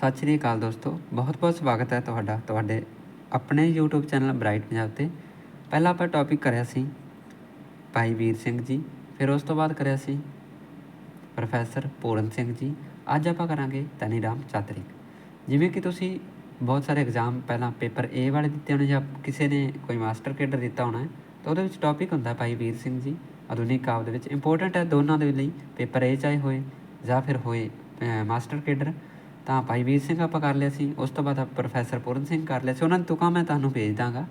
ਸਤਿ ਸ਼੍ਰੀ ਅਕਾਲ ਦੋਸਤੋ ਬਹੁਤ-ਬਹੁਤ ਸਵਾਗਤ ਹੈ ਤੁਹਾਡਾ, ਤੁਹਾਡੇ ਆਪਣੇ YouTube ਚੈਨਲ ਬ੍ਰਾਈਟ ਪੰਜਾਬ ਤੇ। ਪਹਿਲਾਂ ਆਪਾਂ ਟੌਪਿਕ ਕਰਿਆ ਸੀ ਭਾਈ ਵੀਰ ਸਿੰਘ ਜੀ, ਫਿਰ ਉਸ ਤੋਂ ਬਾਅਦ ਕਰਿਆ ਸੀ ਪ੍ਰੋਫੈਸਰ ਪੂਰਨ ਸਿੰਘ ਜੀ। ਅੱਜ ਆਪਾਂ ਕਰਾਂਗੇ ਤਨੀ ਰਾਮ ਚਾਤਰਿਕ। ਜਿਵੇਂ ਕਿ ਤੁਸੀਂ ਬਹੁਤ ਸਾਰੇ ਐਗਜ਼ਾਮ ਪਹਿਲਾਂ ਪੇਪਰ A ਵਾਲੇ ਦਿੱਤੇ ਹੋਣੇ ਜਾਂ ਕਿਸੇ ਨੇ ਕੋਈ ਮਾਸਟਰ ਕੇਡਰ ਦਿੱਤਾ ਹੋਣਾ ਤਾਂ ਉਹਦੇ ਵਿੱਚ ਟੌਪਿਕ ਹੁੰਦਾ ਭਾਈ ਵੀਰ ਸਿੰਘ ਜੀ, ਆਧੁਨਿਕ ਕਾਵਿ ਦੇ ਵਿੱਚ। ਇੰਪੋਰਟੈਂਟ ਹੈ ਦੋਨਾਂ ਦੇ ਲਈ ਪੇਪਰ A ਚਾਹੇ ਹੋਏ ਜਾਂ ਫਿਰ ਹੋਏ ਮਾਸਟਰ ਕੇਡਰ ਤਾਂ ਭਾਈ ਵੀਰ ਸਿੰਘ ਆਪਾਂ ਕਰ ਲਿਆ ਸੀ, ਉਸ ਤੋਂ ਬਾਅਦ ਆਪਾਂ ਪ੍ਰੋਫੈਸਰ ਪੂਰਨ ਸਿੰਘ ਕਰ ਲਿਆ ਸੀ। ਉਹਨਾਂ ਨੂੰ ਤੁਕਾਂ ਮੈਂ ਤੁਹਾਨੂੰ ਭੇਜ ਦਾਂਗਾ।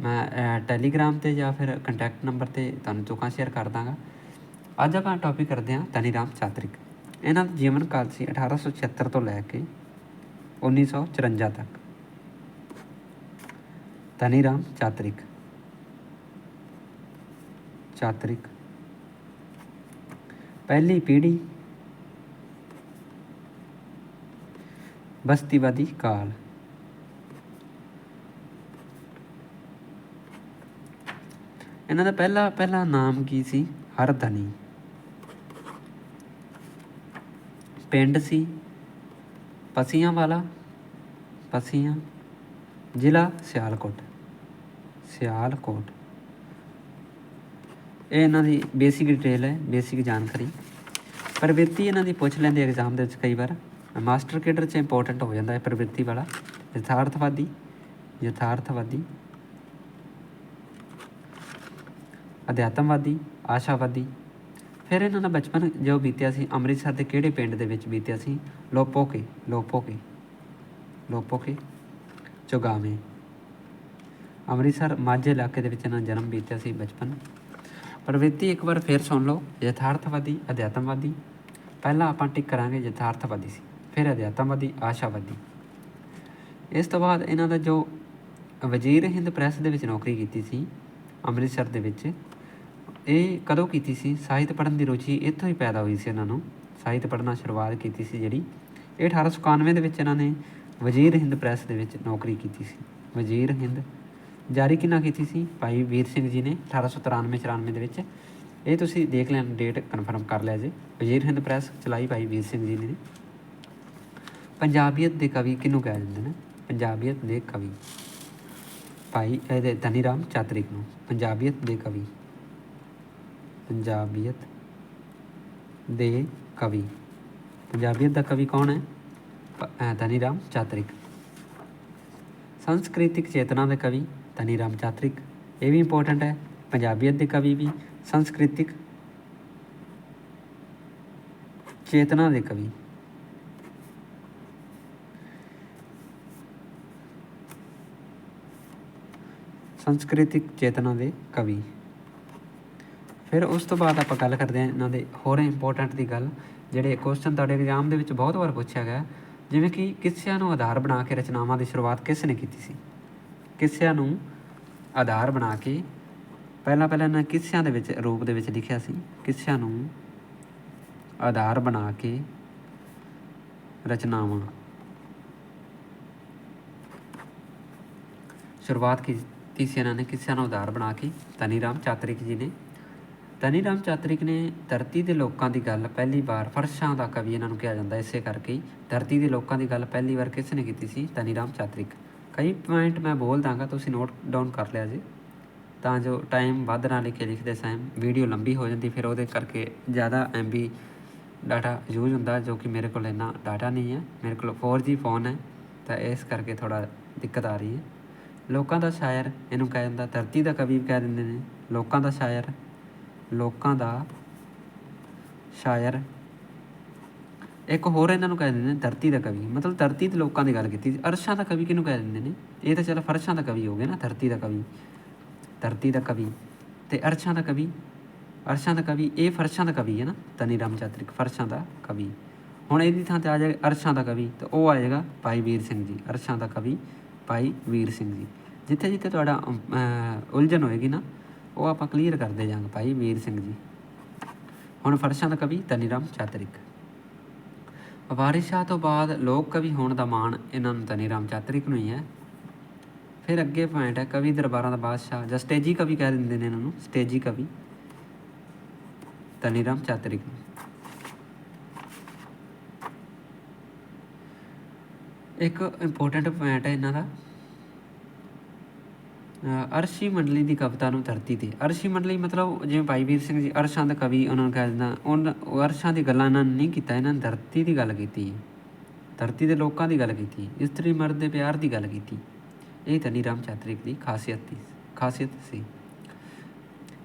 ਮੈਂ ਟੈਲੀਗ੍ਰਾਮ ਤੇ ਜਾਂ ਫਿਰ ਕੰਟੈਕਟ ਨੰਬਰ ਤੇ ਤੁਹਾਨੂੰ ਤੁਕਾਂ ਸ਼ੇਅਰ ਕਰ ਦਾਂਗਾ। ਅੱਜ ਆਪਾਂ ਟੌਪਿਕ ਕਰਦੇ ਹਾਂ ਤਨੀ ਰਾਮ ਚਾਤਰਿਕ। ਇਹਨਾਂ ਦਾ ਜੀਵਨ ਕਾਲ ਸੀ 1876 ਤੋਂ ਲੈ ਕੇ 1954 ਤੱਕ। ਤਨੀ ਰਾਮ ਚਾਤਰਿਕ। ਚਾਤਰਿਕ। ਪਹਿਲੀ ਪੀੜ੍ਹੀ ਬਸਤੀਵਾਦੀ ਕਾਲ। ਇਹਨਾਂ ਦਾ ਪਹਿਲਾ ਪਹਿਲਾ ਨਾਮ ਕੀ ਸੀ? ਹਰਧਨੀ। ਪਿੰਡ ਸੀ। ਪਸੀਆਂ ਵਾਲਾ, ਪਸੀਆਂ। ਜ਼ਿਲ੍ਹਾ ਸਿਆਲਕੋਟ। ਸਿਆਲਕੋਟ। ਇਹ ਇਹਨਾਂ ਦੀ ਬੇਸਿਕ ਡਿਟੇਲ ਹੈ ਬੇਸਿਕ ਜਾਣਕਾਰੀ। ਪਰ ਪ੍ਰਵਿਰਤੀ ਇਹਨਾਂ ਦੀ ਪੁੱਛ ਲੈਂਦੇ ਐਗਜ਼ਾਮ ਦੇ ਵਿੱਚ ਕਈ ਵਾਰ। ਮਾਸਟਰ ਕੇਡਰ 'ਚ ਇੰਪੋਰਟੈਂਟ ਹੋ ਜਾਂਦਾ ਹੈ ਪ੍ਰਵਿਰਤੀ ਵਾਲਾ, ਯਥਾਰਥਵਾਦੀ ਯਥਾਰਥਵਾਦੀ, ਅਧਿਆਤਮਵਾਦੀ, ਆਸ਼ਾਵਾਦੀ। ਫਿਰ ਇਹਨਾਂ ਦਾ ਬਚਪਨ ਜੋ ਬੀਤਿਆ ਸੀ, ਅੰਮ੍ਰਿਤਸਰ ਦੇ ਕਿਹੜੇ ਪਿੰਡ ਦੇ ਵਿੱਚ ਬੀਤਿਆ ਸੀ? ਲੋਪੋਕੇ ਲੋਪੋਕੇ ਲੋਪੋਕੇ, ਚੁਗਾਵੇਂ। ਅੰਮ੍ਰਿਤਸਰ ਮਾਝੇ ਇਲਾਕੇ ਦੇ ਵਿੱਚ ਇਹਨਾਂ ਦਾ ਜਨਮ ਬੀਤਿਆ ਸੀ ਬਚਪਨ। ਪ੍ਰਵਿਰਤੀ ਇੱਕ ਵਾਰ ਫੇਰ ਸੁਣ ਲਓ, ਯਥਾਰਥਵਾਦੀ, ਅਧਿਆਤਮਵਾਦੀ। ਪਹਿਲਾਂ ਆਪਾਂ ਟਿਕ ਕਰਾਂਗੇ ਯਥਾਰਥਵਾਦੀ ਸੀ। ਫਿਰ ਅਧਿਆਤਮਵਾਦੀ ਆਸ਼ਾਵਾਦੀ ਇਸ ਤੋਂ ਬਾਅਦ ਇਹਨਾਂ ਦਾ ਜੋ ਵਜ਼ੀਰ ਹਿੰਦ ਪ੍ਰੈਸ ਦੇ ਵਿੱਚ ਨੌਕਰੀ ਕੀਤੀ ਸੀ, ਅੰਮ੍ਰਿਤਸਰ ਦੇ ਵਿੱਚ, ਇਹ ਕਦੋਂ ਕੀਤੀ ਸੀ? ਸਾਹਿਤ ਪੜ੍ਹਨ ਦੀ ਰੁਚੀ ਇੱਥੋਂ ਹੀ ਪੈਦਾ ਹੋਈ ਸੀ ਇਹਨਾਂ ਨੂੰ। ਸਾਹਿਤ ਪੜ੍ਹਨਾ ਸ਼ੁਰੂਆਤ ਕੀਤੀ ਸੀ ਜਿਹੜੀ, ਇਹ 1891 ਦੇ ਵਿੱਚ ਇਹਨਾਂ ਨੇ ਵਜ਼ੀਰ ਹਿੰਦ ਪ੍ਰੈਸ ਦੇ ਵਿੱਚ ਨੌਕਰੀ ਕੀਤੀ ਸੀ। ਵਜ਼ੀਰ ਹਿੰਦ ਜਾਰੀ ਕਿੰਨਾ ਕੀਤੀ ਸੀ? ਭਾਈ ਵੀਰ ਸਿੰਘ ਜੀ ਨੇ 1893 94 ਦੇ ਵਿੱਚ। ਇਹ ਤੁਸੀਂ ਦੇਖ ਲੈਣ, ਡੇਟ ਕਨਫਰਮ ਕਰ ਲਿਆ ਜੀ। ਵਜ਼ੀਰ ਹਿੰਦ ਪ੍ਰੈਸ ਚਲਾਈ ਭਾਈ ਵੀਰ ਸਿੰਘ ਜੀ ਨੇ। ਪੰਜਾਬੀਅਤ ਦੇ ਕਵੀ ਕਿਹਨੂੰ ਕਹਿ ਦਿੰਦੇ ਨੇ? ਪੰਜਾਬੀਅਤ ਦੇ ਕਵੀ। ਭਾਈ ਇਹਦੇ ਧਨੀ ਰਾਮ ਚਾਤਰਿਕ ਨੂੰ। ਪੰਜਾਬੀਅਤ ਦੇ ਕਵੀ। ਪੰਜਾਬੀਅਤ ਦੇ ਕਵੀ। ਪੰਜਾਬੀਅਤ ਦਾ ਕਵੀ ਕੌਣ ਹੈ? ਧਨੀ ਰਾਮ ਚਾਤਰਿਕ। ਸੰਸਕ੍ਰਿਤਿਕ ਚੇਤਨਾ ਦੇ ਕਵੀ ਧਨੀ ਰਾਮ ਚਾਤ੍ਰਿਕ। ਇਹ ਵੀ ਇੰਪੋਰਟੈਂਟ ਹੈ। ਪੰਜਾਬੀਅਤ ਦੇ ਕਵੀ ਵੀ। ਸੰਸਕ੍ਰਿਤਿਕ ਚੇਤਨਾ ਦੇ ਕਵੀ। ਸੰਸਕ੍ਰਿਤਿਕ ਚੇਤਨਾ ਦੇ ਕਵੀ। ਫਿਰ ਉਸ ਤੋਂ ਬਾਅਦ ਆਪਾਂ ਗੱਲ ਕਰਦੇ ਹਾਂ ਇਹਨਾਂ ਦੇ ਹੋਰ ਇੰਪੋਰਟੈਂਟ ਦੀ ਗੱਲ, ਜਿਹੜੇ ਕੁਐਸਚਨ ਤੁਹਾਡੇ ਐਗਜ਼ਾਮ ਦੇ ਵਿੱਚ ਬਹੁਤ ਵਾਰ ਪੁੱਛਿਆ ਗਿਆ, ਜਿਵੇਂ ਕਿ ਕਿੱਸਿਆਂ ਨੂੰ ਆਧਾਰ ਬਣਾ ਕੇ ਰਚਨਾਵਾਂ ਦੀ ਸ਼ੁਰੂਆਤ ਕਿਸ ਨੇ ਕੀਤੀ ਸੀ? ਕਿੱਸਿਆਂ ਨੂੰ ਆਧਾਰ ਬਣਾ ਕੇ ਪਹਿਲਾਂ ਪਹਿਲਾਂ ਇਹਨਾਂ ਕਿੱਸਿਆਂ ਦੇ ਵਿੱਚ, ਰੂਪ ਦੇ ਵਿੱਚ ਲਿਖਿਆ ਸੀ। ਕਿੱਸਿਆਂ ਨੂੰ ਆਧਾਰ ਬਣਾ ਕੇ ਰਚਨਾਵਾਂ। ਸ਼ੁਰੂਆਤ ਕੀਤੀ ਸੀ ਇਹਨਾਂ ਨੇ ਕਿੱਸਿਆਂ ਨੂੰ ਆਧਾਰ ਬਣਾ ਕੇ ਤਨੀ ਰਾਮ ਚਾਤਰਿਕ ਜੀ ਨੇ। ਤਨੀ ਰਾਮ ਚਾਤਰਿਕ ਨੇ ਧਰਤੀ ਦੇ ਲੋਕਾਂ ਦੀ ਗੱਲ ਪਹਿਲੀ ਵਾਰ ਫਰਸ਼ਾਂ ਦਾ ਕਵੀ ਇਹਨਾਂ ਨੂੰ ਕਿਹਾ ਜਾਂਦਾ, ਇਸੇ ਕਰਕੇ ਧਰਤੀ ਦੇ ਲੋਕਾਂ ਦੀ ਗੱਲ ਪਹਿਲੀ ਵਾਰ ਕਿਸ ਨੇ ਕੀਤੀ ਸੀ ਤਨੀ ਰਾਮ ਚਾਤਰਿਕ। ਕਈ ਪੁਆਇੰਟ ਮੈਂ ਬੋਲ ਦਾਂਗਾ, ਤੁਸੀਂ ਨੋਟ ਡਾਊਨ ਕਰ ਲਿਆ ਜੀ। ਤਾਂ ਜੋ ਟਾਈਮ ਵੱਧ ਨਾ ਲਿਖੇ ਲਿਖਦੇ ਟਾਈਮ ਵੀਡੀਓ ਲੰਬੀ ਹੋ ਜਾਂਦੀ, ਫਿਰ ਉਹਦੇ ਕਰਕੇ ਜ਼ਿਆਦਾ ਐਮਬੀ ਡਾਟਾ ਯੂਜ਼ ਹੁੰਦਾ, ਜੋ ਕਿ ਮੇਰੇ ਕੋਲ ਇੰਨਾ ਡਾਟਾ ਨਹੀਂ ਹੈ, ਮੇਰੇ ਕੋਲ 4G ਫੋਨ ਹੈ, ਤਾਂ ਇਸ ਕਰਕੇ ਥੋੜਾ ਦਿੱਕਤ ਆ ਰਹੀ ਹੈ। ਲੋਕਾਂ ਦਾ ਸ਼ਾਇਰ, ਇਹਨੂੰ ਕਹਿ ਦਿੰਦਾ, ਧਰਤੀ ਦਾ ਕਵੀ ਕਹਿ ਦਿੰਦੇ ਨੇ, ਲੋਕਾਂ ਦਾ ਸ਼ਾਇਰ, ਲੋਕਾਂ ਦਾ ਸ਼ਾਇਰ। ਇੱਕ ਹੋਰ ਇਹਨਾਂ ਨੂੰ ਕਹਿ ਦਿੰਦੇ ਨੇ, ਧਰਤੀ ਦਾ ਕਵੀ। ਮਤਲਬ ਧਰਤੀ ਦੇ ਲੋਕਾਂ ਦੀ ਗੱਲ ਕੀਤੀ ਅਰਸ਼ਾਂ ਦਾ ਕਵੀ ਕਿਹਨੂੰ ਕਹਿ ਦਿੰਦੇ ਨੇ? ਇਹ ਤਾਂ ਚਲ ਫਰਸ਼ਾਂ ਦਾ ਕਵੀ ਹੋ ਗਿਆ ਨਾ, ਧਰਤੀ ਦਾ ਕਵੀ। ਧਰਤੀ ਦਾ ਕਵੀ ਤੇ ਅਰਸ਼ਾਂ ਦਾ ਕਵੀ। ਅਰਸ਼ਾਂ ਦਾ ਕਵੀ, ਇਹ ਫਰਸ਼ਾਂ ਦਾ ਕਵੀ ਹੈ ਨਾ ਤਨੀ ਰਾਮ ਚਾਤਰਿਕ ਫਰਸ਼ਾਂ ਦਾ ਕਵੀ। ਹੁਣ ਇਹਦੀ ਥਾਂ ਤੇ ਆ ਜਾਏਗਾ ਅਰਸ਼ਾਂ ਦਾ ਕਵੀ, ਤੇ ਉਹ ਆਏਗਾ ਭਾਈ ਵੀਰ ਸਿੰਘ ਜੀ। ਅਰਸ਼ਾਂ ਦਾ ਕਵੀ, ਭਾਈ ਵੀਰ ਸਿੰਘ ਜੀ। ਜਿੱਥੇ ਜਿੱਥੇ ਤੁਹਾਡਾ ਉਲਝਣ ਹੋਏਗੀ ਨਾ, ਉਹ ਆਪਾਂ ਕਲੀਅਰ ਕਰਦੇ ਜਾਵਾਂਗੇ ਭਾਈ ਵੀਰ ਸਿੰਘ ਜੀ। ਹੁਣ ਫਰਸ਼ਾਂ ਦਾ ਕਵੀ ਤਨੀ ਰਾਮ ਚਾਤਰਿਕ। ਵਾਰਿਸ ਤੋਂ ਬਾਅਦ ਲੋਕ ਕਵੀ ਹੋਣ ਦਾ ਮਾਣ ਇਹਨਾਂ ਨੂੰ ਤਨੀ ਰਾਮ ਚਾਤਰਿਕ ਨੂੰ ਹੀ ਹੈ। ਫਿਰ ਅੱਗੇ ਪੁਆਇੰਟ ਹੈ, ਕਵੀ ਦਰਬਾਰਾਂ ਦਾ ਬਾਦਸ਼ਾਹ, ਜਾਂ ਸਟੇਜੀ ਕਵੀ ਕਹਿ ਦਿੰਦੇ ਨੇ ਇਹਨਾਂ ਨੂੰ, ਸਟੇਜੀ ਕਵੀ ਤਨੀ ਰਾਮ ਚਾਤਰਿਕ ਨੂੰ। ਇੱਕ ਇੰਪੋਰਟੈਂਟ ਪੁਆਇੰਟ ਹੈ ਇਹਨਾਂ ਦਾ। ਅਰਸ਼ੀ ਮੰਡਲੀ ਦੀ ਕਵਿਤਾ ਨੂੰ ਧਰਤੀ ਤੇ। ਅਰਸ਼ੀ ਮੰਡਲੀ ਮਤਲਬ ਜਿਵੇਂ ਭਾਈ ਵੀਰ ਸਿੰਘ ਜੀ ਅਰਸ਼ਾਂ ਦਾ ਕਵੀ ਉਹਨਾਂ ਨੂੰ ਕਹਿ ਦਿੰਦਾ, ਉਹਨਾਂ ਉਹ ਅਰਸ਼ਾਂ ਦੀ ਗੱਲਾਂ ਇਹਨਾਂ ਨੇ ਨਹੀਂ ਕੀਤਾ, ਇਹਨਾਂ ਨੇ ਧਰਤੀ ਦੀ ਗੱਲ ਕੀਤੀ। ਧਰਤੀ ਦੇ ਲੋਕਾਂ ਦੀ ਗੱਲ ਕੀਤੀ, ਇਸਤਰੀ ਮਰਦ ਦੇ ਪਿਆਰ ਦੀ ਗੱਲ ਕੀਤੀ। ਇਹ ਧਨੀ ਰਾਮ ਚਾਤਰਿਕ ਦੀ ਖਾਸੀਅਤ ਸੀ ਖਾਸੀਅਤ ਸੀ।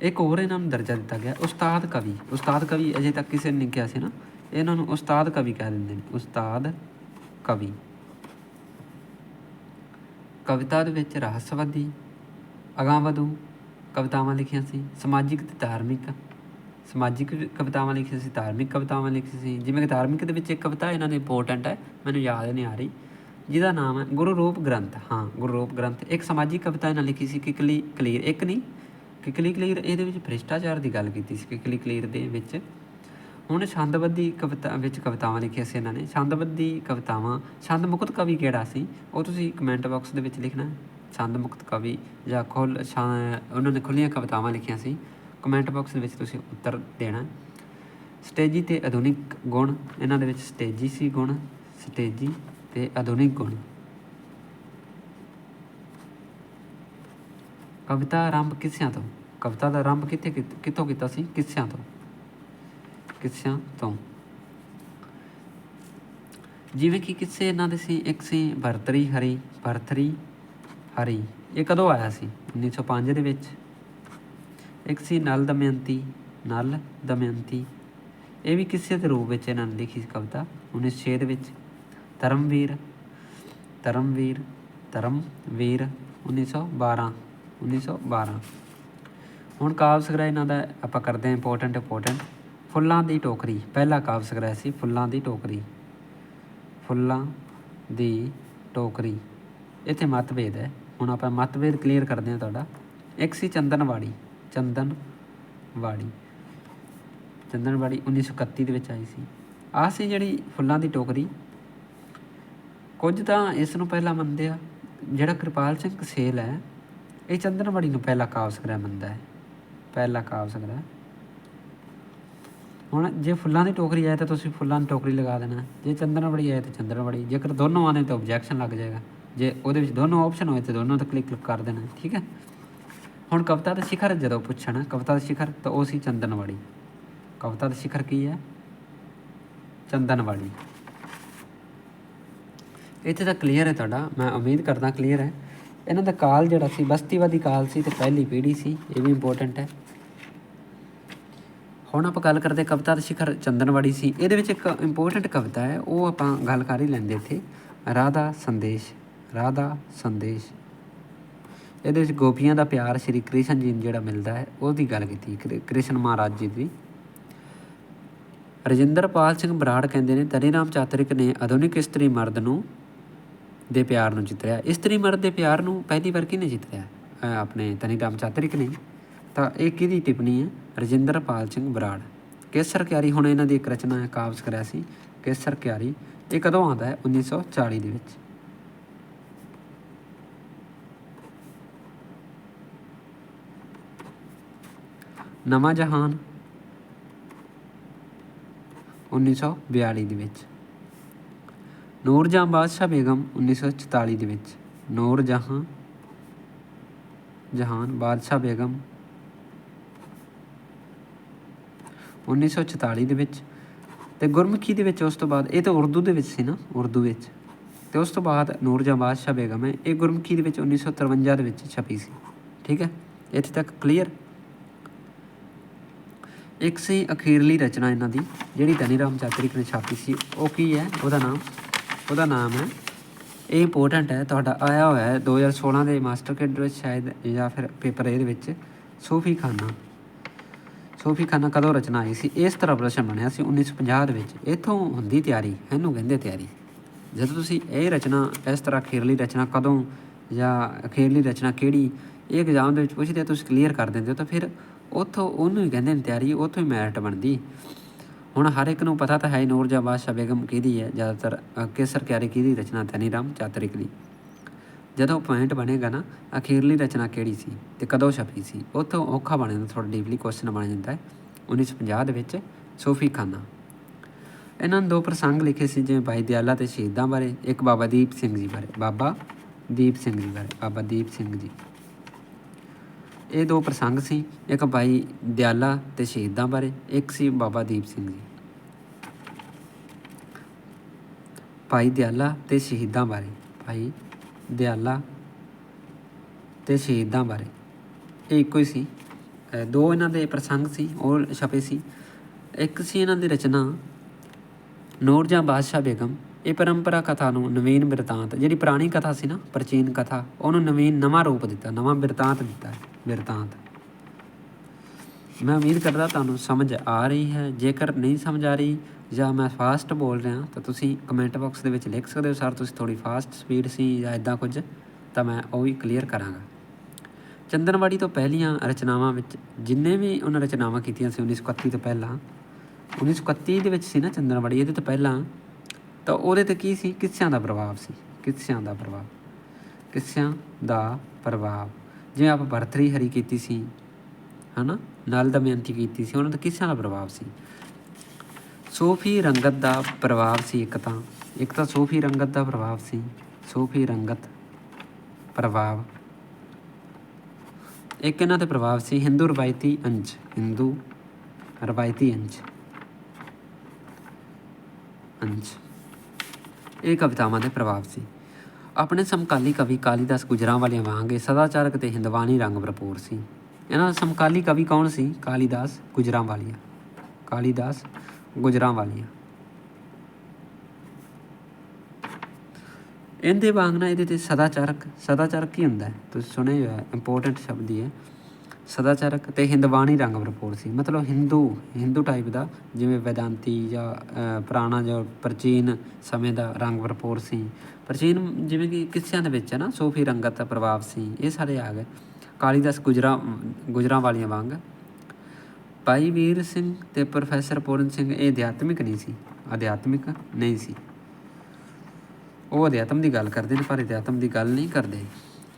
ਇੱਕ ਹੋਰ ਇਹਨਾਂ ਨੂੰ ਦਰਜਾ ਦਿੱਤਾ ਗਿਆ, ਉਸਤਾਦ ਕਵੀ। ਉਸਤਾਦ ਕਵੀ ਅਜੇ ਤੱਕ ਕਿਸੇ ਨੇ ਨਹੀਂ ਕਿਹਾ ਸੀ ਨਾ। ਇਹਨਾਂ ਨੂੰ ਉਸਤਾਦ ਕਵੀ ਕਹਿ ਦਿੰਦੇ ਨੇ, ਉਸਤਾਦ ਕਵੀ। ਕਵਿਤਾ ਦੇ ਵਿੱਚ ਰਹੱਸਵਾਦੀ ਅਗਾਂਹਵਧੂ ਕਵਿਤਾਵਾਂ ਲਿਖੀਆਂ ਸੀ, ਸਮਾਜਿਕ ਤੇ ਧਾਰਮਿਕ। ਸਮਾਜਿਕ ਕਵਿਤਾਵਾਂ ਲਿਖੀਆਂ ਸੀ, ਧਾਰਮਿਕ ਕਵਿਤਾਵਾਂ ਲਿਖੀਆਂ ਸੀ। ਜਿਵੇਂ ਕਿ ਧਾਰਮਿਕ ਦੇ ਵਿੱਚ ਇੱਕ ਕਵਿਤਾ ਇਹਨਾਂ ਦੀ ਇੰਪੋਰਟੈਂਟ ਹੈ, ਮੈਨੂੰ ਯਾਦ ਨਹੀਂ ਆ ਰਹੀ, ਜਿਹਦਾ ਨਾਮ ਹੈ ਗੁਰੂ ਰੂਪ ਗ੍ਰੰਥ। ਹਾਂ, ਗੁਰੂ ਰੂਪ ਗ੍ਰੰਥ, ਇੱਕ ਸਮਾਜਿਕ ਕਵਿਤਾ ਇਹਨਾਂ ਲਿਖੀ ਸੀ, ਕਿਕਲੀ ਕਲੀਰ, ਇੱਕ ਨਹੀਂ, ਕਿਕਲੀ ਕਲੀਰ ਇਹਦੇ ਵਿੱਚ ਭ੍ਰਿਸ਼ਟਾਚਾਰ ਦੀ ਗੱਲ ਕੀਤੀ ਸੀ, ਕਿਕਲੀ ਕਲੀਰ ਦੇ ਵਿੱਚ। ਹੁਣ ਛੰਦਬੱਧੀ ਕਵਿਤਾ ਵਿੱਚ ਕਵਿਤਾਵਾਂ ਲਿਖੀਆਂ ਸੀ ਇਹਨਾਂ ਨੇ। ਛੰਦਬੱਧੀ ਕਵਿਤਾਵਾਂ, ਛੰਦ ਮੁਕਤ ਕਵੀ ਕਿਹੜਾ ਸੀ? ਉਹ ਤੁਸੀਂ ਕਮੈਂਟ ਬਾਕਸ ਦੇ ਵਿੱਚ ਲਿਖਣਾ ਹੈ। ਛੰਦ ਮੁਕਤ ਕਵੀ ਜਾਂ ਖੁੱਲ ਉਹਨਾਂ ਨੇ ਖੁੱਲੀਆਂ ਕਵਿਤਾਵਾਂ ਲਿਖੀਆਂ ਸੀ। ਕਮੈਂਟ ਬਾਕਸ ਦੇ ਵਿੱਚ ਤੁਸੀਂ ਉੱਤਰ ਦੇਣਾ ਸਟੇਜੀ ਤੇ ਆਧੁਨਿਕ ਗੁਣ, ਇਹਨਾਂ ਦੇ ਵਿੱਚ ਸਟੇਜੀ ਸੀ ਗੁਣ, ਸਟੇਜੀ ਤੇ ਆਧੁਨਿਕ ਗੁਣ। ਕਵਿਤਾ ਆਰੰਭ ਕਿੱਸਿਆਂ ਤੋਂ? ਕਵਿਤਾ ਦਾ ਆਰੰਭ ਕਿੱਥੇ ਕੀਤ- ਕਿੱਥੋਂ ਕੀਤਾ ਸੀ? ਕਿੱਸਿਆਂ ਤੋਂ? ਕਿਸਿਆਂ ਤੋਂ। ਜਿਵੇਂ ਕਿ ਕਿਸੇ ਇਹਨਾਂ ਦੇ ਸੀ, ਇੱਕ ਸੀ ਭਰਤਰੀ ਹਰੀ ਭਰਤਰੀ ਹਰੀ। ਇਹ ਕਦੋਂ ਆਇਆ ਸੀ? 1905 ਦੇ ਵਿੱਚ। ਇੱਕ ਸੀ ਨਲ ਦਮਯੰਤੀ ਨਲ ਦਮਯੰਤੀ। ਇਹ ਵੀ ਕਿਸੇ ਦੇ ਰੂਪ ਵਿੱਚ ਇਹਨਾਂ ਨੇ ਲਿਖੀ ਸੀ ਕਵਿਤਾ। 1906 ਦੇ ਵਿੱਚ। ਧਰਮਵੀਰ ਧਰਮਵੀਰ ਧਰਮਵੀਰ। 1912 1912 ਹੁਣ ਕਾਵਿ ਸੰਗ੍ਰਹਿ ਇਹਨਾਂ ਦਾ ਆਪਾਂ ਕਰਦੇ ਹਾਂ ਇੰਪੋਰਟੈਂਟ ਇੰਪੋਰਟੈਂਟ ਫੁੱਲਾਂ ਦੀ ਟੋਕਰੀ। ਪਹਿਲਾ ਕਾਵਿ ਸੰਗ੍ਰਹਿ ਸੀ ਫੁੱਲਾਂ ਦੀ ਟੋਕਰੀ। ਫੁੱਲਾਂ ਦੀ ਟੋਕਰੀ। ਇੱਥੇ ਮਤਭੇਦ ਹੈ। ਹੁਣ ਆਪਾਂ ਮਤਭੇਦ ਕਲੀਅਰ ਕਰਦੇ ਹਾਂ ਤੁਹਾਡਾ। ਇੱਕ ਸੀ ਚੰਦਨਵਾੜੀ ਚੰਦਨਵਾੜੀ। ਚੰਦਨਵਾੜੀ 1931 ਦੇ ਵਿੱਚ ਆਈ ਸੀ। ਆਹ ਸੀ ਜਿਹੜੀ ਫੁੱਲਾਂ ਦੀ ਟੋਕਰੀ। ਕੁਝ ਤਾਂ ਇਸ ਨੂੰ ਪਹਿਲਾਂ ਮੰਨਦੇ ਆ, ਜਿਹੜਾ ਕਿਰਪਾਲ ਸਿੰਘ ਕਸੇਲ ਹੈ, ਇਹ ਚੰਦਨਵਾੜੀ ਨੂੰ ਪਹਿਲਾ ਕਾਵਿ ਸੰਗ੍ਰਹਿ ਮੰਨਦਾ ਹੈ। ਪਹਿਲਾ ਕਾਵਿ ਸੰਗ੍ਰਹਿ। ਹੁਣ ਜੇ ਫੁੱਲਾਂ ਦੀ ਟੋਕਰੀ ਆਏ ਤਾਂ ਤੁਸੀਂ ਫੁੱਲਾਂ ਦੀ ਟੋਕਰੀ ਲਗਾ ਦੇਣਾ। ਜੇ ਚੰਦਨਵਾੜੀ ਆਏ ਤਾਂ ਚੰਦਨਵਾੜੀ। ਜੇਕਰ ਦੋਨੋਂ ਆਨੇ ਤਾਂ ਆਬਜੈਕਸ਼ਨ ਲੱਗ ਜਾਏਗਾ। ਜੇ ਉਹਦੇ ਵਿੱਚ ਦੋਨੋਂ ਆਪਸ਼ਨ ਹੋਏ ਤਾਂ ਦੋਨੋਂ ਤੇ ਕਲਿੱਕ ਕਰ ਦੇਣਾ, ਠੀਕ ਹੈ? ਹੁਣ ਕਵਿਤਾ ਦਾ ਸਿਖਰ ਜਦੋਂ ਪੁੱਛਣਾ, ਕਵਿਤਾ ਦਾ ਸਿਖਰ ਤਾਂ ਉਹ ਸੀ ਚੰਦਨਵਾੜੀ। ਕਵਿਤਾ ਦਾ ਸਿਖਰ ਕੀ ਹੈ? ਚੰਦਨਵਾੜੀ। ਇੱਥੇ ਤਾਂ ਕਲੀਅਰ ਹੈ ਤੁਹਾਡਾ, ਮੈਂ ਉਮੀਦ ਕਰਦਾ ਕਲੀਅਰ ਹੈ। ਇਹਨਾਂ ਦਾ ਕਾਲ ਜਿਹੜਾ ਸੀ, ਬਸਤੀਵਾਦੀ ਕਾਲ ਸੀ ਤੇ ਪਹਿਲੀ ਪੀੜ੍ਹੀ ਸੀ, ਇਹ ਵੀ ਇੰਪੋਰਟੈਂਟ ਹੈ। ਹੁਣ ਆਪਾਂ ਗੱਲ ਕਰਦੇ ਕਵਿਤਾ ਦਾ ਸਿਖਰ ਚੰਦਨਵਾੜੀ ਸੀ। ਇਹਦੇ ਵਿੱਚ ਇੱਕ ਇੰਪੋਰਟੈਂਟ ਕਵਿਤਾ ਹੈ, ਉਹ ਆਪਾਂ ਗੱਲ ਕਰ ਹੀ ਲੈਂਦੇ ਇੱਥੇ, ਰਾਧਾ ਸੰਦੇਸ਼। ਰਾਧਾ ਸੰਦੇਸ਼। ਇਹਦੇ ਵਿੱਚ ਗੋਪੀਆਂ ਦਾ ਪਿਆਰ ਸ਼੍ਰੀ ਕ੍ਰਿਸ਼ਨ ਜੀ ਨੂੰ ਜਿਹੜਾ ਮਿਲਦਾ ਹੈ, ਉਹਦੀ ਗੱਲ ਕੀਤੀ। ਕ੍ਰਿ- ਕ੍ਰਿਸ਼ਨ ਮਹਾਰਾਜ ਜੀ ਦੀ। ਰਜਿੰਦਰਪਾਲ ਸਿੰਘ ਬਰਾੜ ਕਹਿੰਦੇ ਨੇ, ਤਨੀਰਾਮ ਚਾਤਰਿਕ ਨੇ ਆਧੁਨਿਕ ਇਸਤਰੀ ਮਰਦ ਨੂੰ ਦੇ ਪਿਆਰ ਨੂੰ ਚਿਤਰਿਆ ਇਸਤਰੀ ਮਰਦ ਦੇ ਪਿਆਰ ਨੂੰ ਪਹਿਲੀ ਵਾਰ ਕਿਹਨੇ ਜਿੱਤਿਆ? ਆਪਣੇ ਆਪਣੇ ਤਨੀਰਾਮ ਚਾਤਰਿਕ ਨੇ। ਤਾਂ ਇਹ ਕਿਹਦੀ ਟਿੱਪਣੀ ਹੈ? ਰਜਿੰਦਰਪਾਲ ਸਿੰਘ ਬਰਾੜ। ਕੇਸਰ ਕਿਆਰੀ, ਹੁਣ ਇਹਨਾਂ ਦੀ ਇੱਕ ਰਚਨਾ ਹੈ ਕਾਵਸ ਕਰਿਆ ਸੀ। ਕੇਸਰ ਕਿਆਰੀ, ਇਹ ਕਦੋਂ ਆਉਂਦਾ ਹੈ? 1940 ਦੇ ਵਿੱਚ। ਨਵਾਂ ਜਹਾਨ 1942 ਦੇ ਵਿੱਚ। ਨੂਰਜਹਾਂ ਬਾਦਸ਼ਾਹ ਬੇਗਮ 1944 ਦੇ ਵਿੱਚ। ਨੂਰ ਜਹਾਂ, ਜਹਾਨ, ਬਾਦਸ਼ਾਹ ਬੇਗਮ 1944 ਦੇ ਵਿੱਚ। ਤੇ ਗੁਰਮੁਖੀ ਦੇ ਵਿੱਚ ਉਸ ਤੋਂ ਬਾਅਦ, ਇਹ ਤਾਂ ਉਰਦੂ ਦੇ ਵਿੱਚ ਸੀ ਨਾ, ਉਰਦੂ ਵਿੱਚ। ਤੇ ਉਸ ਤੋਂ ਬਾਅਦ ਨੂਰਜਾਂ ਬਾਦਸ਼ਾਹ ਬੇਗਮ ਹੈ, ਇਹ ਗੁਰਮੁਖੀ ਦੇ ਵਿੱਚ 1953 ਦੇ ਵਿੱਚ ਛਪੀ ਸੀ। ਠੀਕ ਹੈ? ਇੱਥੇ ਤੱਕ ਕਲੀਅਰ ਇੱਕ ਸੀ ਅਖੀਰਲੀ ਰਚਨਾ ਇਹਨਾਂ ਦੀ ਜਿਹੜੀ ਧਨੀ ਰਾਮ ਚਾਤਰਿਕ ਨੇ ਛਾਪੀ ਸੀ। ਉਹ ਕੀ ਹੈ? ਉਹਦਾ ਨਾਮ ਉਹਦਾ ਨਾਮ ਹੈ ਇਹ ਇੰਪੋਰਟੈਂਟ ਹੈ ਤੁਹਾਡਾ ਆਇਆ ਹੋਇਆ ਹੈ 2016 ਦੇ ਮਾਸਟਰ ਕਿਡ ਵਿੱਚ ਸ਼ਾਇਦ ਜਾਂ ਫਿਰ ਪੇਪਰ ਇਹਦੇ ਵਿੱਚ ਸੂਫੀ ਖਾਨਾ। ਸੂਫੀ ਖਾਨਾ ਕਦੋਂ ਰਚਨਾ ਆਈ ਸੀ? ਇਸ ਤਰ੍ਹਾਂ ਪ੍ਰਸ਼ਨ ਬਣਿਆ ਸੀ 1950 ਦੇ ਵਿੱਚ। ਇੱਥੋਂ ਹੁੰਦੀ ਤਿਆਰੀ ਇਹਨੂੰ ਕਹਿੰਦੇ ਤਿਆਰੀ। ਜਦੋਂ ਤੁਸੀਂ ਇਹ ਰਚਨਾ ਇਸ ਤਰ੍ਹਾਂ ਅਖੀਰਲੀ ਰਚਨਾ ਕਦੋਂ ਜਾਂ ਅਖੀਰਲੀ ਰਚਨਾ ਕਿਹੜੀ ਇਹ ਐਗਜ਼ਾਮ ਦੇ ਵਿੱਚ ਪੁੱਛਦੇ ਆ, ਤੁਸੀਂ ਕਲੀਅਰ ਕਰ ਦਿੰਦੇ ਹੋ ਤਾਂ ਫਿਰ ਉੱਥੋਂ ਉਹਨੂੰ ਹੀ ਕਹਿੰਦੇ ਨੇ ਤਿਆਰੀ, ਉੱਥੋਂ ਹੀ ਮੈਰਿਟ ਬਣਦੀ। ਹੁਣ ਹਰ ਇੱਕ ਨੂੰ ਪਤਾ ਤਾਂ ਹੈ ਹੀ, ਨੂਰ ਜਹਾਂ ਬਾਦਸ਼ਾਹ ਬੇਗਮ ਕਿਹਦੀ ਹੈ? ਜ਼ਿਆਦਾਤਰ ਕੇਸਰ ਕਿਆਰੀ ਕਿਹਦੀ ਰਚਨਾ? ਤਨੀ ਰਾਮ ਚਾਤਰਿਕ ਦੀ ਜਦੋਂ ਪੁਆਇੰਟ ਬਣੇਗਾ ਨਾ, ਅਖੀਰਲੀ ਰਚਨਾ ਕਿਹੜੀ ਸੀ ਤੇ ਕਦੋਂ ਛਪੀ ਸੀ? ਉੱਥੋਂ ਔਖਾ ਬਣ ਜਾਂਦਾ ਥੋੜਾ ਡੀਪਲੀ ਕੁਐਸਚਨ ਬਣ ਜਾਂਦਾ ਹੈ। 1950 ਦੇ ਵਿੱਚ ਸੂਫੀ ਖਾਨਾ। ਇਹਨਾਂ ਨੇ ਦੋ ਪ੍ਰਸੰਗ ਲਿਖੇ ਸੀ, ਜਿਵੇਂ ਭਾਈ ਦਿਆਲਾ ਤੇ ਸ਼ਹੀਦਾਂ ਬਾਰੇ, ਇੱਕ ਬਾਬਾ ਦੀਪ ਸਿੰਘ ਜੀ ਬਾਰੇ, ਬਾਬਾ ਦੀਪ ਸਿੰਘ ਜੀ ਬਾਰੇ, ਬਾਬਾ ਦੀਪ ਸਿੰਘ ਜੀ। ਇਹ ਦੋ ਪ੍ਰਸੰਗ ਸੀ, ਇੱਕ ਭਾਈ ਦਿਆਲਾ ਤੇ ਸ਼ਹੀਦਾਂ ਬਾਰੇ, ਇੱਕ ਸੀ ਬਾਬਾ ਦੀਪ ਸਿੰਘ ਜੀ। ਭਾਈ ਦਿਆਲਾ ਤੇ ਸ਼ਹੀਦਾਂ ਬਾਰੇ, ਭਾਈ ਦਿਆਲਾ ਤੇ ਸ਼ਹੀਦਾਂ ਬਾਰੇ। ਇਹ ਇੱਕੋ ਹੀ ਸੀ। ਦੋ ਇਹਨਾਂ ਦੇ ਪ੍ਰਸੰਗ ਸੀ, ਉਹ ਛਪੇ ਸੀ। ਇੱਕ ਸੀ ਇਹਨਾਂ ਦੀ ਰਚਨਾ ਨੂਰਜਹਾਂ ਬਾਦਸ਼ਾਹ ਬੇਗਮ ਇਹ ਪਰੰਪਰਾ ਕਥਾ ਨੂੰ ਨਵੀਨ ਬਿਰਤਾਂਤ, ਜਿਹੜੀ ਪੁਰਾਣੀ ਕਥਾ ਸੀ ਨਾ, ਪ੍ਰਾਚੀਨ ਕਥਾ, ਉਹਨੂੰ ਨਵੀਨ ਨਵਾਂ ਰੂਪ ਦਿੱਤਾ, ਨਵਾਂ ਬਿਰਤਾਂਤ ਦਿੱਤਾ, ਬਿਰਤਾਂਤ। ਮੈਂ ਉਮੀਦ ਕਰਦਾ ਤੁਹਾਨੂੰ ਸਮਝ ਆ ਰਹੀ ਹੈ। ਜੇਕਰ ਨਹੀਂ ਸਮਝ ਆ ਰਹੀ ਜਾਂ ਮੈਂ ਫਾਸਟ ਬੋਲ ਰਿਹਾ, ਤਾਂ ਤੁਸੀਂ ਕਮੈਂਟ ਬਾਕਸ ਦੇ ਵਿੱਚ ਲਿਖ ਸਕਦੇ ਹੋ ਸਰ ਤੁਸੀਂ ਥੋੜੀ ਫਾਸਟ ਸਪੀਡ ਸੀ ਜਾਂ ਇਦਾਂ ਕੁਝ, ਤਾਂ ਮੈਂ ਉਹ ਵੀ ਕਲੀਅਰ ਕਰਾਂਗਾ। ਚੰਦਨਵਾੜੀ ਤੋਂ ਪਹਿਲੀਆਂ ਰਚਨਾਵਾਂ ਵਿੱਚ ਜਿੰਨੇ ਵੀ ਉਹਨਾਂ ਰਚਨਾਵਾਂ ਕੀਤੀਆਂ ਸੀ 1931 ਤੋਂ ਪਹਿਲਾਂ 1931 ਦੇ ਵਿੱਚ ਸੀ ਨਾ ਚੰਦਨਵਾੜੀ, ਇਹਦੇ ਤੋਂ ਪਹਿਲਾਂ ਤਾਂ ਉਹਦੇ ਤੇ ਕੀ ਸੀ? ਕਿੱਸਿਆਂ ਦਾ ਪ੍ਰਭਾਵ ਸੀ। ਕਿੱਸਿਆਂ ਦਾ ਪ੍ਰਭਾਵ। ਕਿੱਸਿਆਂ ਦਾ ਪ੍ਰਭਾਵ। ਜਿਵੇਂ ਆਪਾਂ ਭਰਤਰੀ ਹਰੀ ਕੀਤੀ ਸੀ, ਹਨਾ? ਨਲ ਦਮਯੰਤੀ ਕੀਤੀ ਸੀ, ਉਹਨਾਂ ਦਾ ਕਿੱਸਿਆਂ ਦਾ ਪ੍ਰਭਾਵ ਸੀ। ਸੂਫੀ ਰੰਗਤ ਦਾ ਪ੍ਰਭਾਵ ਸੀ ਇੱਕ ਤਾਂ। ਇੱਕ ਤਾਂ ਸੂਫੀ ਰੰਗਤ ਦਾ ਪ੍ਰਭਾਵ ਸੀ। ਸੂਫੀ ਰੰਗਤ ਪ੍ਰਭਾਵ। ਇੱਕ ਇਹਨਾਂ ਤੇ ਪ੍ਰਭਾਵ ਸੀ ਹਿੰਦੂ ਰਵਾਇਤੀ ਅੰਜ। ਹਿੰਦੂ ਰਵਾਇਤੀ ਅੰਜ। ਅੰਜ। ਇਹ ਕਵਿਤਾਵਾਂ ਦੇ ਪ੍ਰਭਾਵ ਸੀ। ਆਪਣੇ ਸਮਕਾਲੀ ਕਵੀ ਕਾਲੀਦਾਸ ਗੁਜਰਾਂਵਾਲਿਆਂ ਵਾਂਗ ਇਹ ਸਦਾਚਾਰਕ ਤੇ ਹਿੰਦਵਾਨੀ ਰੰਗ ਭਰਪੂਰ ਸੀ। ਇਹਨਾਂ ਦਾ ਸਮਕਾਲੀ ਕਵੀ ਕੌਣ ਸੀ? ਕਾਲੀਦਾਸ ਗੁਜਰਾਂਵਾਲੀਆ ਕਾਲੀਦਾਸ ਗੁਜਰਾਂਵਾਲੀਆ ਇਹਦੇ ਵਾਂਗ ਨਾ ਇਹਦੇ ਤੇ ਸਦਾਚਾਰਕ ਸਦਾਚਾਰਕ ਕੀ ਹੁੰਦਾ ਤੁਸੀਂ ਸੁਣਿਆ ਹੋਇਆ ਇੰਪੋਰਟੈਂਟ ਸ਼ਬਦ ਹੀ ਹੈ। ਸਦਾਚਾਰਕ ਤੇ ਹਿੰਦਵਾਨੀ ਰੰਗ ਭਰਪੂਰ ਸੀ। ਮਤਲਬ ਹਿੰਦੂ ਹਿੰਦੂ ਟਾਈਪ ਦਾ, ਜਿਵੇਂ ਵੈਦਾਂਤੀ ਜਾਂ ਪੁਰਾਣਾ ਜਾਂ ਪ੍ਰਾਚੀਨ ਸਮੇਂ ਦਾ ਰੰਗ ਭਰਪੂਰ ਸੀ। ਪ੍ਰਾਚੀਨ ਜਿਵੇਂ ਕਿ ਕਿੱਸਿਆਂ ਦੇ ਵਿੱਚ ਹੈ ਨਾ, ਸੂਫੀ ਰੰਗਤ ਦਾ ਪ੍ਰਭਾਵ ਸੀ। ਇਹ ਸਾਰੇ ਆ ਗਏ। ਕਾਲੀਦਾਸ ਗੁਜਰਾਂ ਗੁਜਰਾਂ ਵਾਲੀਆਂ ਵਾਂਗ। ਭਾਈ ਵੀਰ ਸਿੰਘ ਤੇ ਪ੍ਰੋਫੈਸਰ ਪੂਰਨ ਸਿੰਘ ਇਹ ਅਧਿਆਤਮਿਕ ਨਹੀਂ ਸੀ। ਅਧਿਆਤਮਿਕ ਨਹੀਂ ਸੀ। ਉਹ ਅਧਿਆਤਮ ਦੀ ਗੱਲ ਕਰਦੇ ਨੇ, ਪਰ ਅਧਿਆਤਮ ਦੀ ਗੱਲ ਨਹੀਂ ਕਰਦੇ।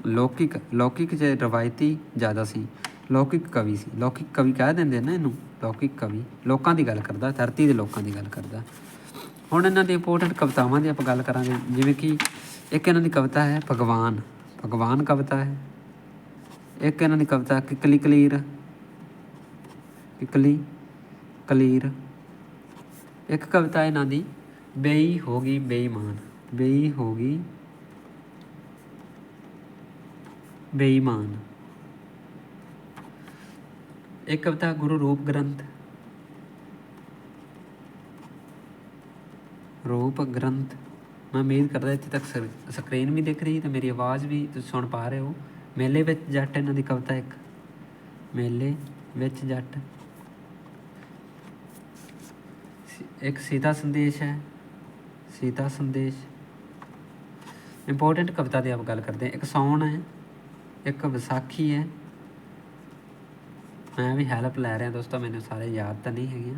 ਲੌਕਿਕ ਲੌਕਿਕ ਜੇ ਰਵਾਇਤੀ ਜ਼ਿਆਦਾ ਸੀ। ਲੌਕਿਕ ਕਵੀ ਸੀ। ਲੌਕਿਕ ਕਵੀ ਕਹਿ ਦਿੰਦੇ ਨੇ ਇਹਨੂੰ, ਲੌਕਿਕ ਕਵੀ। ਲੋਕਾਂ ਦੀ ਗੱਲ ਕਰਦਾ, ਧਰਤੀ ਦੇ ਲੋਕਾਂ ਦੀ ਗੱਲ ਕਰਦਾ। ਹੁਣ ਇਹਨਾਂ ਦੀ ਇੰਪੋਰਟੈਂਟ ਕਵਿਤਾਵਾਂ ਦੀ ਆਪਾਂ ਗੱਲ ਕਰਾਂਗੇ, ਜਿਵੇਂ ਕਿ ਇੱਕ ਇਹਨਾਂ ਦੀ ਕਵਿਤਾ ਹੈ ਭਗਵਾਨ। ਭਗਵਾਨ ਕਵਿਤਾ ਹੈ। ਇੱਕ ਇਹਨਾਂ ਦੀ ਕਵਿਤਾ ਕਿਕਲੀ ਕਲੀਰ। ਕਿਕਲੀ ਕਲੀਰ। ਇੱਕ ਕਵਿਤਾ ਇਹਨਾਂ ਦੀ, ਬੇਈ ਹੋ ਗਈ ਬੇਈਮਾਨ। ਬੇਈ ਹੋ ਗਈ ਬੇਈਮਾਨ। ਇੱਕ ਕਵਿਤਾ ਗੁਰੂ ਰੂਪ ਗ੍ਰੰਥ। ਰੂਪ ਗ੍ਰੰਥ। ਮੈਂ ਉਮੀਦ ਕਰਦਾ ਇੱਥੇ ਤੱਕ ਸਕਰੀਨ ਵੀ ਦਿਖ ਰਹੀ ਤੇ ਮੇਰੀ ਆਵਾਜ਼ ਵੀ ਤੁਸੀਂ ਸੁਣ ਪਾ ਰਹੇ ਹੋ। ਮੇਲੇ ਵਿੱਚ ਜੱਟ ਇਹਨਾਂ ਦੀ ਕਵਿਤਾ ਇੱਕ। ਮੇਲੇ ਵਿੱਚ ਜੱਟ। ਇੱਕ ਸੀਤਾ ਸੰਦੇਸ਼ ਹੈ। ਸੀਤਾ ਸੰਦੇਸ਼। ਇੰਪੋਰਟੈਂਟ ਕਵਿਤਾ ਦੀ ਆਪ ਗੱਲ ਕਰਦੇ ਹਾਂ। ਇੱਕ ਸੌਣ ਹੈ। ਇੱਕ ਵਿਸਾਖੀ ਹੈ। ਮੈਂ ਵੀ ਹੈਲਪ ਲੈ ਰਿਹਾ ਦੋਸਤੋ, ਮੈਨੂੰ ਸਾਰੇ ਯਾਦ ਤਾਂ ਨਹੀਂ ਹੈਗੀਆਂ।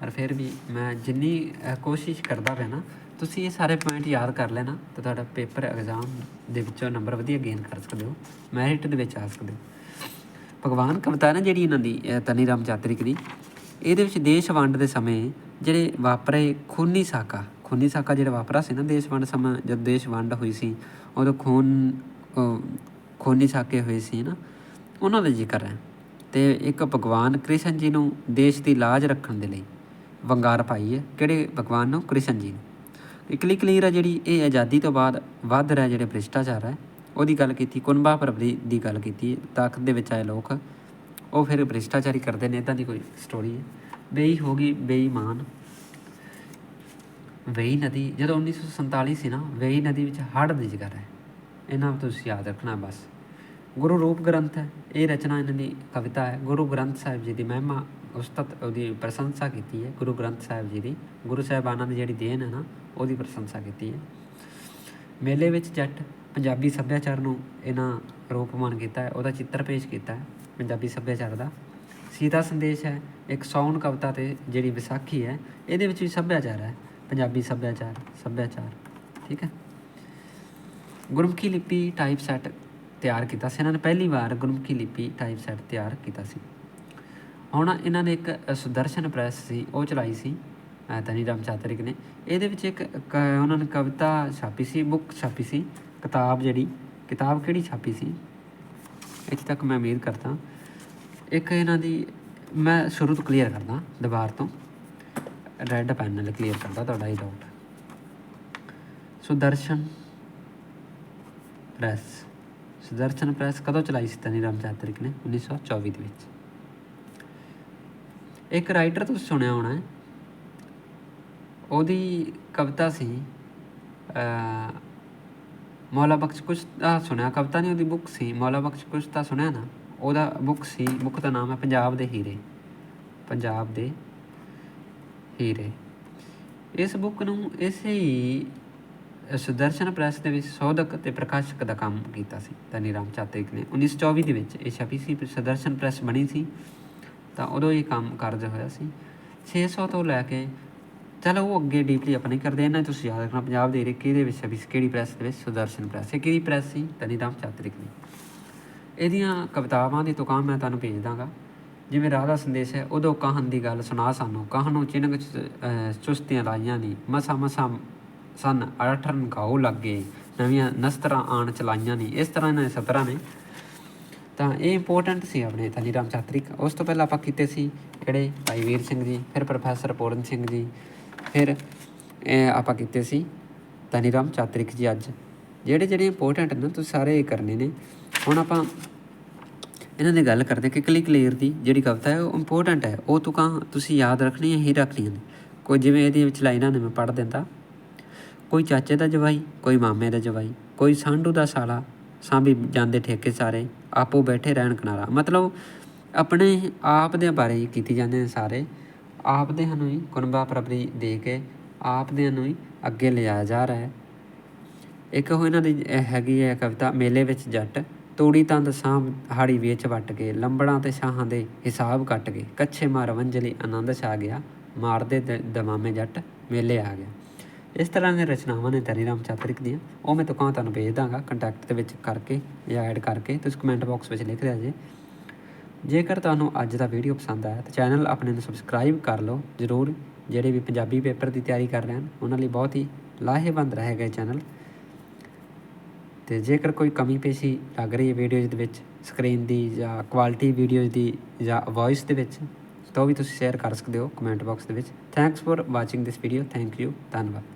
ਪਰ ਫਿਰ ਵੀ ਮੈਂ ਜਿੰਨੀ ਕੋਸ਼ਿਸ਼ ਕਰਦਾ ਪਿਆ ਨਾ, ਤੁਸੀਂ ਇਹ ਸਾਰੇ ਪੁਆਇੰਟ ਯਾਦ ਕਰ ਲੈਣਾ ਤਾਂ ਤੁਹਾਡਾ ਪੇਪਰ ਐਗਜ਼ਾਮ ਦੇ ਵਿੱਚੋਂ ਨੰਬਰ ਵਧੀਆ ਗੇਨ ਕਰ ਸਕਦੇ ਹੋ। ਮੈਰਿਟ ਦੇ ਵਿੱਚ ਆ ਸਕਦੇ ਹੋ। ਭਗਵਾਨ ਕਵਿਤਾ ਹੈ ਨਾ ਜਿਹੜੀ ਇਹਨਾਂ ਦੀ ਤਨੀ ਰਾਮ ਚਾਤਰਿਕ ਦੀ, ਇਹਦੇ ਵਿੱਚ ਦੇਸ਼ ਵੰਡ ਦੇ ਸਮੇਂ ਜਿਹੜੇ ਵਾਪਰੇ ਖੂਨੀ ਸਾਕਾ ਖੂਨੀ ਸਾਕਾ ਜਿਹੜਾ ਵਾਪਰਾ ਸੀ ਨਾ ਦੇਸ਼ ਵੰਡ ਸਮਾਂ, ਜਦ ਦੇਸ਼ ਵੰਡ ਹੋਈ ਸੀ, ਉਦੋਂ ਖੂਨ ਖੂਨੀ ਸਾਕੇ ਹੋਏ ਸੀ ਨਾ, ਉਹਨਾਂ ਦਾ ਜ਼ਿਕਰ ਹੈ। ਤੇ ਇੱਕ ਭਗਵਾਨ ਕ੍ਰਿਸ਼ਨ ਜੀ ਨੂੰ ਦੇਸ਼ ਦੀ ਲਾਜ ਰੱਖਣ ਦੇ ਲਈ ਵੰਗਾਰ ਪਾਈ ਹੈ। ਕਿਹੜੇ ਭਗਵਾਨ ਨੂੰ? ਕ੍ਰਿਸ਼ਨ ਜੀ ਨੂੰ। ਇਕਲੀ ਕਲੀਰ ਹੈ ਜਿਹੜੀ, ਇਹ ਆਜ਼ਾਦੀ ਤੋਂ ਬਾਅਦ ਵੱਧ ਰਿਹਾ ਜਿਹੜੇ ਭ੍ਰਿਸ਼ਟਾਚਾਰ ਹੈ, ਉਹਦੀ ਗੱਲ ਕੀਤੀ, ਕੁਨਬਾ ਪ੍ਰਭਰੀ ਦੀ ਗੱਲ ਕੀਤੀ ਤਾਕਤ ਦੇ ਵਿੱਚ ਆਏ ਲੋਕ, ਉਹ ਫਿਰ ਭ੍ਰਿਸ਼ਟਾਚਾਰੀ ਕਰਦੇ ਨੇ ਇਦਾਂ ਦੀ ਕੋਈ ਸਟੋਰੀ ਹੈ। ਬੇਈ ਹੋ ਗਈ ਬੇਈਮਾਨ ਵੇਈ ਨਦੀ, ਜਦੋਂ 1947 ਸੀ ਨਾ, ਵੇਈ ਨਦੀ ਵਿੱਚ ਹੜ੍ਹ ਦੀ ਜਗ੍ਹਾ ਹੈ ਇਹਨਾਂ ਨੂੰ ਤੁਸੀਂ ਯਾਦ ਰੱਖਣਾ ਬਸ। ਗੁਰੂ ਰੂਪ ਗ੍ਰੰਥ ਹੈ। ਇਹ ਰਚਨਾ ਇਹਨਾਂ ਦੀ ਕਵਿਤਾ ਹੈ। ਗੁਰੂ ਗ੍ਰੰਥ ਸਾਹਿਬ ਜੀ ਦੀ ਮਹਿਮਾ ਉਸਤਤ ਉਹਦੀ ਪ੍ਰਸ਼ੰਸਾ ਕੀਤੀ ਹੈ। ਗੁਰੂ ਗ੍ਰੰਥ ਸਾਹਿਬ ਜੀ ਦੀ, ਗੁਰੂ ਸਾਹਿਬਾਨਾਂ ਦੀ ਜਿਹੜੀ ਦੇਣ ਹੈ ਨਾ, ਉਹਦੀ ਪ੍ਰਸ਼ੰਸਾ ਕੀਤੀ ਹੈ। ਮੇਲੇ ਵਿੱਚ ਜੱਟ ਪੰਜਾਬੀ ਸੱਭਿਆਚਾਰ ਨੂੰ ਇਹਨਾਂ ਰੂਪਮਾਨ ਕੀਤਾ ਹੈ। ਉਹਦਾ ਚਿੱਤਰ ਪੇਸ਼ ਕੀਤਾ ਹੈ ਪੰਜਾਬੀ ਸੱਭਿਆਚਾਰ ਦਾ। ਸੀਤਾ ਸੰਦੇਸ਼ ਹੈ, ਇੱਕ ਸੌਣ ਕਵਿਤਾ ਤੇ ਜਿਹੜੀ ਵਿਸਾਖੀ ਹੈ, ਇਹਦੇ ਵਿੱਚ ਵੀ ਸੱਭਿਆਚਾਰ ਹੈ। ਪੰਜਾਬੀ ਸੱਭਿਆਚਾਰ ਸੱਭਿਆਚਾਰ, ਠੀਕ ਹੈ। ਗੁਰਮੁਖੀ ਲਿਪੀ ਟਾਈਪ ਸੈੱਟ ਤਿਆਰ ਕੀਤਾ ਸੀ। ਇਹਨਾਂ ਨੇ ਪਹਿਲੀ ਵਾਰ ਗੁਰਮੁਖੀ ਲਿਪੀ ਟਾਈਪ ਸੈੱਟ ਤਿਆਰ ਕੀਤਾ ਸੀ। ਹੁਣ ਇਹਨਾਂ ਨੇ ਇੱਕ ਸੁਦਰਸ਼ਨ ਪ੍ਰੈਸ ਸੀ ਉਹ ਚਲਾਈ ਸੀ ਅ, ਤਨੀ ਰਾਮ ਚਾਤਰਿਕ ਨੇ। ਇਹਦੇ ਵਿੱਚ ਇੱਕ ਕ- ਉਹਨਾਂ ਨੇ ਕਵਿਤਾ ਛਾਪੀ ਸੀ ਬੁੱਕ ਛਾਪੀ ਸੀ ਕਿਤਾਬ ਜਿਹੜੀ ਕਿਤਾਬ ਕਿਹੜੀ ਛਾਪੀ ਸੀ? ਇੱਥੇ ਤੱਕ ਮੈਂ ਉਮੀਦ ਕਰਦਾ ਇੱਕ ਇਹਨਾਂ ਦੀ ਮੈਂ ਸ਼ੁਰੂ ਤੋਂ ਕਲੀਅਰ ਕਰਦਾ ਦੁਬਾਰ ਤੋਂ। ਰੈੱਡ ਪੈਨ ਨਾਲ ਕਲੀਅਰ ਕਰਦਾ ਤੁਹਾਡਾ ਇਹ doubt Sudarshan press. Sudarshan press ਕਦੋਂ ਚਲਾਈ ਸੀ ਤਨੀ ਰਾਮ ਚਾਤਰਿਕ ਨੇ? 1924 ਦੇ ਵਿੱਚ। ਇੱਕ ਰਾਈਟਰ ਤੁਸੀਂ ਸੁਣਿਆ ਹੋਣਾ ਹੈ। ਉਹਦੀ ਕਵਿਤਾ ਸੀ ਅ ਮੌਲਾ ਬਖਸ਼ ਕੁਛ ਦਾ ਸੁਣਿਆ? ਕਵਿਤਾ ਨਹੀਂ, ਉਹਦੀ ਬੁੱਕ ਸੀ, ਮੌਲਾ ਬਖਸ਼ ਕੁਛ ਤਾਂ ਸੁਣਿਆ ਨਾ? ਉਹਦਾ ਬੁੱਕ ਸੀ ਬੁੱਕ ਦਾ ਨਾਮ ਹੈ ਪੰਜਾਬ ਦੇ ਹੀਰੇ। ਪੰਜਾਬ ਦੇ ਹੀਰੇ। ਇਸ ਬੁੱਕ ਨੂੰ ਇਸੇ ਸੁਦਰਸ਼ਨ ਪ੍ਰੈਸ ਦੇ ਵਿੱਚ ਸੋਧਕ ਅਤੇ ਪ੍ਰਕਾਸ਼ਕ ਦਾ ਕੰਮ ਕੀਤਾ ਸੀ, ਧਨੀ ਰਾਮ ਚਾਤਰਿਕ ਨੇ। 1924 ਦੇ ਵਿੱਚ ਇਹ ਛਪੀ ਸੀ ਸੁਦਰਸ਼ਨ ਪ੍ਰੈਸ ਬਣੀ ਸੀ, ਤਾਂ ਉਦੋਂ ਇਹ ਕੰਮ ਕਾਰਜ ਹੋਇਆ ਸੀ। 600 ਤੋਂ ਲੈ ਕੇ, ਚਲੋ ਉਹ ਅੱਗੇ ਡੀਪਲੀ ਆਪਣੇ ਕਰਦੇ, ਇਹਨਾਂ ਤੁਸੀਂ ਯਾਦ ਰੱਖਣਾ, ਪੰਜਾਬ ਦੇ ਏਰੀਏ ਕਿਹਦੇ ਵਿੱਚ ਛਪੀ ਕਿਹੜੀ ਪ੍ਰੈਸ ਦੇ ਵਿੱਚ ਸੁਦਰਸ਼ਨ ਪ੍ਰੈਸ ਇਹ ਕਿਹੜੀ ਪ੍ਰੈਸ ਸੀ? ਧਨੀ ਰਾਮ ਚਾਤਰਿਕ ਦੀ। ਇਹਦੀਆਂ ਕਵਿਤਾਵਾਂ ਦੀ ਦੁਕਾਨ ਮੈਂ ਤੁਹਾਨੂੰ ਭੇਜ ਦਾਂਗਾ। ਜਿਵੇਂ ਰਾਧਾ ਸੰਦੇਸ਼ ਹੈ, ਉਦੋਂ ਕਹਨ ਦੀ ਗੱਲ ਸੁਣਾ ਸਾਨੂੰ, ਕਹਨ ਨੂੰ ਚਿਨਕ ਚ- ਚੁਸਤੀਆਂ ਲਾਈਆਂ ਨਹੀਂ ਮਸਾ ਮਸਾ ਸਨ। ਅਠਰਨ ਘਾਉ ਲੱਗੇ। ਨਵੀਆਂ ਨਸਤਰਾਂ ਆਣ ਚਲਾਈਆਂ ਨੇ। ਇਸ ਤਰ੍ਹਾਂ ਇਹਨਾਂ ਦੇ ਸਤਰਾਂ ਨੇ। ਤਾਂ ਇਹ ਇੰਪੋਰਟੈਂਟ ਸੀ ਆਪਣੇ ਧਨੀ ਰਾਮ ਚਾਤਰਿਕ ਉਸ ਤੋਂ ਪਹਿਲਾਂ ਆਪਾਂ ਕੀਤੇ ਸੀ ਕਿਹੜੇ? ਭਾਈ ਵੀਰ ਸਿੰਘ ਜੀ, ਫਿਰ ਪ੍ਰੋਫੈਸਰ ਪੂਰਨ ਸਿੰਘ ਜੀ, ਫਿਰ ਇਹ ਆਪਾਂ ਕੀਤੇ ਸੀ ਧਨੀ ਰਾਮ ਚਾਤਰਿਕ ਜੀ ਅੱਜ। ਜਿਹੜੇ ਜਿਹੜੇ ਇੰਪੋਰਟੈਂਟ ਨੇ, ਤੁਸੀਂ ਸਾਰੇ ਇਹ ਕਰਨੇ ਨੇ। ਹੁਣ ਆਪਾਂ ਇਹਨਾਂ ਦੀ ਗੱਲ ਕਰਦੇ ਕਿ ਕਲੀ ਕਲੀਅਰ ਦੀ ਜਿਹੜੀ ਕਵਿਤਾ ਹੈ, ਉਹ ਇੰਪੋਰਟੈਂਟ ਹੈ। ਉਹ ਤੁਕਾਂ ਤੁਸੀਂ ਯਾਦ ਰੱਖਣੀਆਂ ਹੀ ਰੱਖਣੀਆਂ ਨੇ। ਕੋਈ ਜਿਵੇਂ ਇਹਦੇ ਵਿੱਚ ਲਾਈਨਾਂ ਨੇ, ਮੈਂ ਪੜ੍ਹ ਦਿੰਦਾ। ਕੋਈ ਚਾਚੇ ਦਾ ਜਵਾਈ, ਕੋਈ ਮਾਮੇ ਦਾ ਜਵਾਈ, ਕੋਈ ਸਾਂਢੂ ਦਾ ਸਾਲਾ ਸਾਂਭੀ ਜਾਂਦੇ ਠੇਕੇ ਸਾਰੇ, ਆਪੋ ਬੈਠੇ ਰਹਿਣ ਕਿਨਾਰਾ। ਮਤਲਬ ਆਪਣੇ ਆਪ ਦੇ ਬਾਰੇ ਹੀ ਕੀਤੀ ਜਾਂਦੇ ਨੇ ਸਾਰੇ। ਆਪ ਦੇ ਨੂੰ ਹੀ ਕੁਨਬਾ ਪ੍ਰਭਰੀ ਦੇ ਕੇ ਆਪ ਦੇ ਨੂੰ ਹੀ ਅੱਗੇ ਲਿਆਇਆ ਜਾ ਰਿਹਾ ਹੈ। ਇੱਕ ਉਹ ਇਹਨਾਂ ਦੀ ਹੈਗੀ ਹੈ ਕਵਿਤਾ, ਮੇਲੇ ਵਿੱਚ ਜੱਟ, ਤੋੜੀ ਤੰਦ ਸਾਂਭ ਹਾੜੀ ਵੇਚ ਵੱਟ ਕੇ, ਲੰਬੜਾਂ ਤੇ ਸ਼ਾਹਾਂ ਦੇ ਹਿਸਾਬ ਕੱਟ ਕੇ, ਕੱਛੇ ਮਾਰ ਵੰਜਲੀ ਆਨੰਦ ਛਾ ਗਿਆ, ਮਾਰਦੇ ਦਮਾਮੇ ਜੱਟ, ਮੇਲੇ ਆ ਗਿਆ। ਇਸ ਤਰ੍ਹਾਂ ਦੀਆਂ ਰਚਨਾਵਾਂ ਨੇ ਧਨੀ ਰਾਮ ਚਾਤਰਿਕ ਦੀਆਂ ਉਹ ਮੈਂ ਤੁਕਾਂ ਤੁਹਾਨੂੰ ਭੇਜ ਦਾਂਗਾ ਕੰਟੈਕਟ ਦੇ ਵਿੱਚ ਕਰਕੇ ਜਾਂ ਐਡ ਕਰਕੇ ਤੁਸੀਂ ਕਮੈਂਟ ਬਾਕਸ ਵਿੱਚ ਲਿਖ ਦਿਆ ਜੇ। ਜੇਕਰ ਤੁਹਾਨੂੰ ਅੱਜ ਦਾ ਵੀਡੀਓ ਪਸੰਦ ਆਇਆ ਤਾਂ ਚੈਨਲ ਆਪਣੇ ਨੂੰ ਸਬਸਕ੍ਰਾਈਬ ਕਰ ਲਓ ਜ਼ਰੂਰ। ਜਿਹੜੇ ਵੀ ਪੰਜਾਬੀ ਪੇਪਰ ਦੀ ਤਿਆਰੀ ਕਰ ਰਹੇ ਹਨ, ਉਹਨਾਂ ਲਈ ਬਹੁਤ ਹੀ ਲਾਹੇਵੰਦ ਰਹੇਗਾ ਇਹ ਚੈਨਲ ਤੇ ਜੇਕਰ ਕੋਈ ਕਮੀ ਪੇਸ਼ੀ ਲੱਗ ਰਹੀ ਹੈ ਵੀਡੀਓਜ਼ ਦੇ ਵਿੱਚ ਸਕਰੀਨ ਦੀ ਜਾਂ ਕੁਆਲਿਟੀ ਵੀਡੀਓਜ਼ ਦੀ ਜਾਂ ਵੌਇਸ ਦੇ ਵਿੱਚ, ਤਾਂ ਉਹ ਵੀ ਤੁਸੀਂ ਸ਼ੇਅਰ ਕਰ ਸਕਦੇ ਹੋ ਕਮੈਂਟ ਬਾਕਸ ਦੇ ਵਿੱਚ। Thanks for watching this video thank you ਧੰਨਵਾਦ।